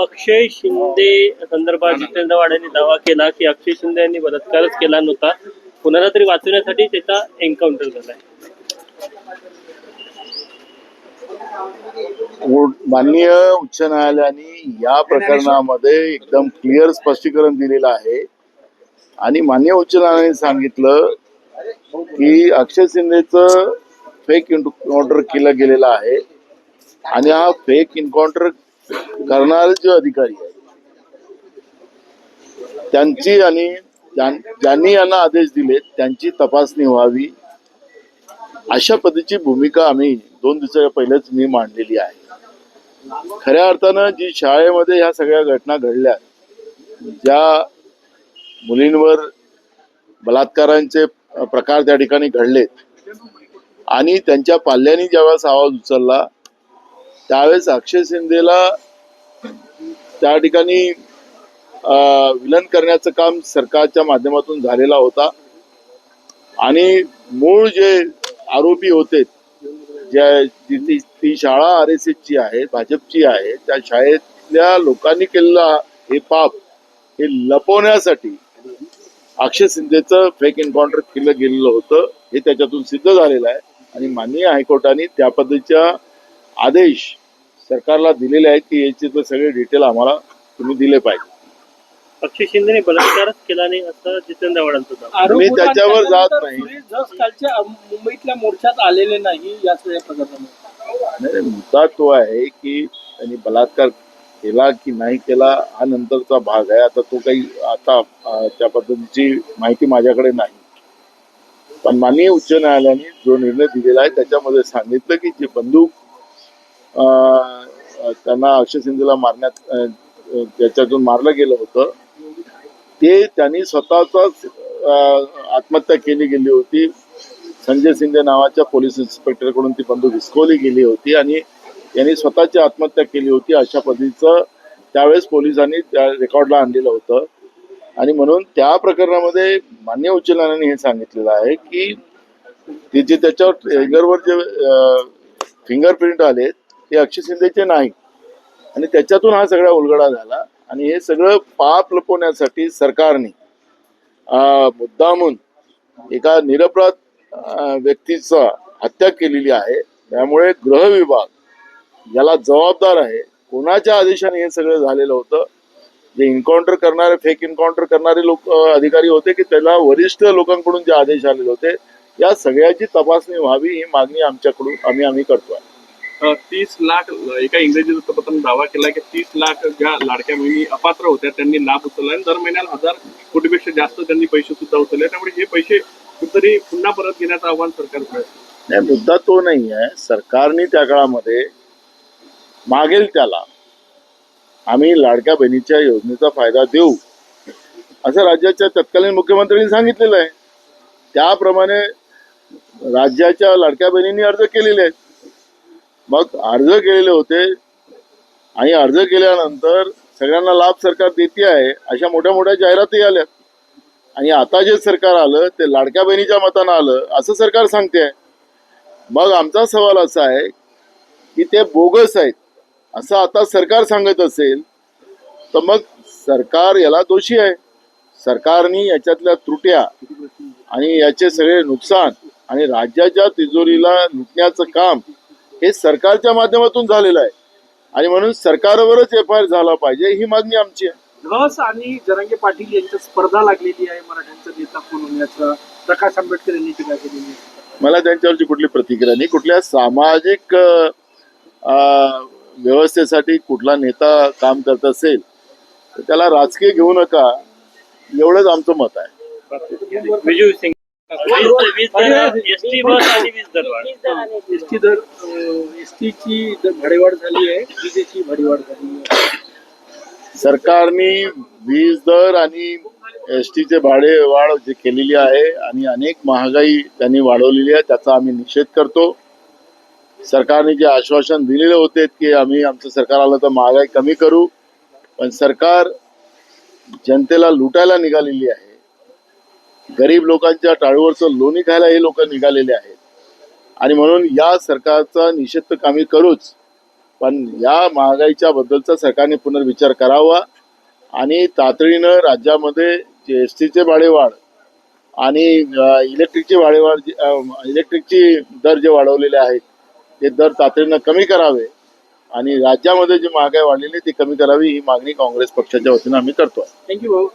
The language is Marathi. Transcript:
अक्षय शिंदे संदर्भात जितेंद्र वाड्यांनी दावा केला की अक्षय शिंदे यांनी बलात्कारच केला नव्हता. कुणाला तरी वाचवण्यासाठी त्याचा एन्काउंटर झालाय माननीय उच्च न्यायालयाने या प्रकरणामध्ये एकदम क्लिअर स्पष्टीकरण दिलेलं आहे. आणि माननीय उच्च न्यायालयाने सांगितलं की अक्षय शिंदेचं फेक इन्काउंटर केलं गेलेलं आहे. आणि हा फेक इन्काउंटर करणारे जे अधिकारी आहेत त्यांची आणि ज्यांनी यांना आदेश दिले त्यांची तपासणी व्हावी. अशा पद्धतीची भूमिका आम्ही दोन दिवसाच्या पहिलेच मी मांडलेली आहे. खऱ्या अर्थानं जी शाळेमध्ये ह्या सगळ्या घटना घडल्या ज्या मुलींवर बलात्कारांचे प्रकार त्या ठिकाणी घडलेत. आणि त्यांच्या पाल्यानी ज्यावेळेस आवाज उचलला त्यावेळेस अक्षय शिंदेला त्या ठिकाणी विलन करण्याचं काम सरकारच्या माध्यमातून झालेला होता. आणि मूळ जे आरोपी होते ज्या ती- शाळा आर एस एसची आहे भाजपची आहे त्या शाळेतल्या लोकांनी केलेला हे पाप हे लपवण्यासाठी अक्षय शिंदेचं फेक एन्काउंटर केलं गेलेलं होतं. हे त्याच्यातून सिद्ध झालेलं आहे. आणि माननीय हायकोर्टाने त्या पद्धतीच्या आदेश सरकारला दिलेले आहेत की याचे तर सगळे डिटेल आम्हाला तुम्ही दिले पाहिजे. अक्षय शिंदेने बलात्कारच केला नाही असं जितेंद्र आरोप मी त्याच्यावर जात नाही. कालच्या मुंबईतल्या मोर्चात आलेले नाही या सगळ्या प्रकरणामध्ये मुद्दा तो आहे की त्यांनी बलात्कार केला की नाही केला हा नंतरचा भाग आहे. आता तो काही आता त्या पद्धतीची माहिती माझ्याकडे नाही. पण माननीय उच्च न्यायालयाने जो निर्णय दिलेला आहे त्याच्यामध्ये सांगितलं की जे बंदूक अं, त्यांना अक्षय शिंदेला मारण्यात त्याच्यातून मारलं गेलं होतं ते त्यांनी स्वतःचाच अं, आत्महत्या केली गेली होती. संजय शिंदे नावाच्या पोलीस इन्स्पेक्टरकडून ती बंदूक हिसकवली गेली होती आणि यांनी स्वतःची आत्महत्या केली होती अशा पद्धतीचं त्यावेळेस पोलिसांनी त्या रेकॉर्डला आणलेलं होतं. आणि म्हणून त्या प्रकरणामध्ये मान्य उच्च न्यायालयाने हे सांगितलेलं आहे की ते जे त्याच्यावर ट्रेगरवर जे फिंगरप्रिंट आले ते अक्षय शिंदेचे नाही. आणि त्याच्यातून हा सगळा उलगडा झाला. आणि हे सगळं पाप लपवण्यासाठी सरकारने मुद्दामून एका निरपराध व्यक्तीचा हत्या केलेली आहे. त्यामुळे गृह विभाग याला जबाबदार आहे कोणाच्या आदेशाने हे सगळं झालेलं होतं? जे एन्काउंटर करणारे फेक एन्काउंटर करणारे लोक अधिकारी होते की त्याला वरिष्ठ लोकांकडून जे आदेश आलेले होते या सगळ्याची तपासणी व्हावी ही मागणी आमच्याकडून आम्ही आम्ही करतोय. तीस लाख एका इंग्रजी वृत्तपत्राने दावा केला की तीस लाख ज्या लाडक्या बहिणी अपात्र होत्या त्यांनी लाभ उचलला. आणि दर महिन्याला हजार कोटीपेक्षा जास्त त्यांनी पैसे सुद्धा उचलले. त्यामुळे हे पैसे कुठेतरी पुन्हा परत घेण्याचं आव्हान सरकारकडे आहे. नाही मुद्दा तो नाही आहे सरकारने त्या काळामध्ये मागेल त्याला. आम्ही लाडक्या बहिणीच्या योजनेचा फायदा देऊ असं राज्याच्या तत्कालीन मुख्यमंत्र्यांनी सांगितलेलं आहे. त्याप्रमाणे राज्याच्या लाडक्या बहिणींनी अर्ज केलेले आहेत. मग अर्ज केलेले होते. आणि अर्ज केल्यानंतर सगळ्यांना लाभ सरकार देते आहे अशा मोठ्या मोठ्या जाहिराती आल्या. आणि आता जे सरकार आलं ते लाडक्या बहिणीच्या मतानं आलं असं सरकार सांगते आहे. मग आमचा सवाल असा आहे की ते बोगस आहेत. असं आता सरकार सांगत असेल तर मग सरकार याला दोषी आहे. सरकारने याच्यातल्या त्रुट्या आणि याचे सगळे नुकसान आणि राज्याच्या तिजोरीला लुटण्याचं काम हे सरकारच्या माध्यमातून झालेलं आहे. आणि म्हणून सरकारवरच एफ आय आर झाला पाहिजे ही मागणी आमची आहे. धस आणि जरांगे पाटील यांच्यात स्पर्धा लागलेली आहे मराठ्यांचा नेता कोण होण्याचा? प्रकाश आंबेडकर यांनी टीका केलेली आहे. मला त्यांच्यावरची कुठली प्रतिक्रिया नाही कुठल्या सामाजिक व्यवस्थेसाठी कुठला नेता काम करत असेल तर त्याला राजकीय घेऊ नका एवढंच आमचं मत आहे. एसटी दर एस ची भाडेवाढ झाली आहे विजेची भाडेवाढ झाली आहे. सरकारने वीज दर आणि एस टीचे भाडे वाढ जे केलेली आहे आणि अनेक महागाई त्यांनी वाढवलेली आहे त्याचा आम्ही निषेध करतो. सरकारने जे आश्वासन दिलेले होते की आम्ही आमचं सरकार आलं तर महागाई कमी करू पण सरकार जनतेला लुटायला निघालेली आहे. गरीब लोकांच्या टाळूवरचं लोणी खायला हे लोक निघालेले आहेत. आणि म्हणून या सरकारचा निषेध तर आम्ही करूच पण या महागाईच्या बद्दलचा सरकारने पुनर्विचार करावा. आणि तातडीनं राज्यामध्ये जे एस टीचे भाडेवाढ आणि इलेक्ट्रिकची भाडेवाढ इलेक्ट्रिकची दर जे वाढवलेले आहेत ते दर तातडीनं कमी करावे आणि राज्यामध्ये जी महागाई वाढलेली ती कमी करावी ही मागणी काँग्रेस पक्षाच्या वतीनं आम्ही करतो थँक्यू भाऊ.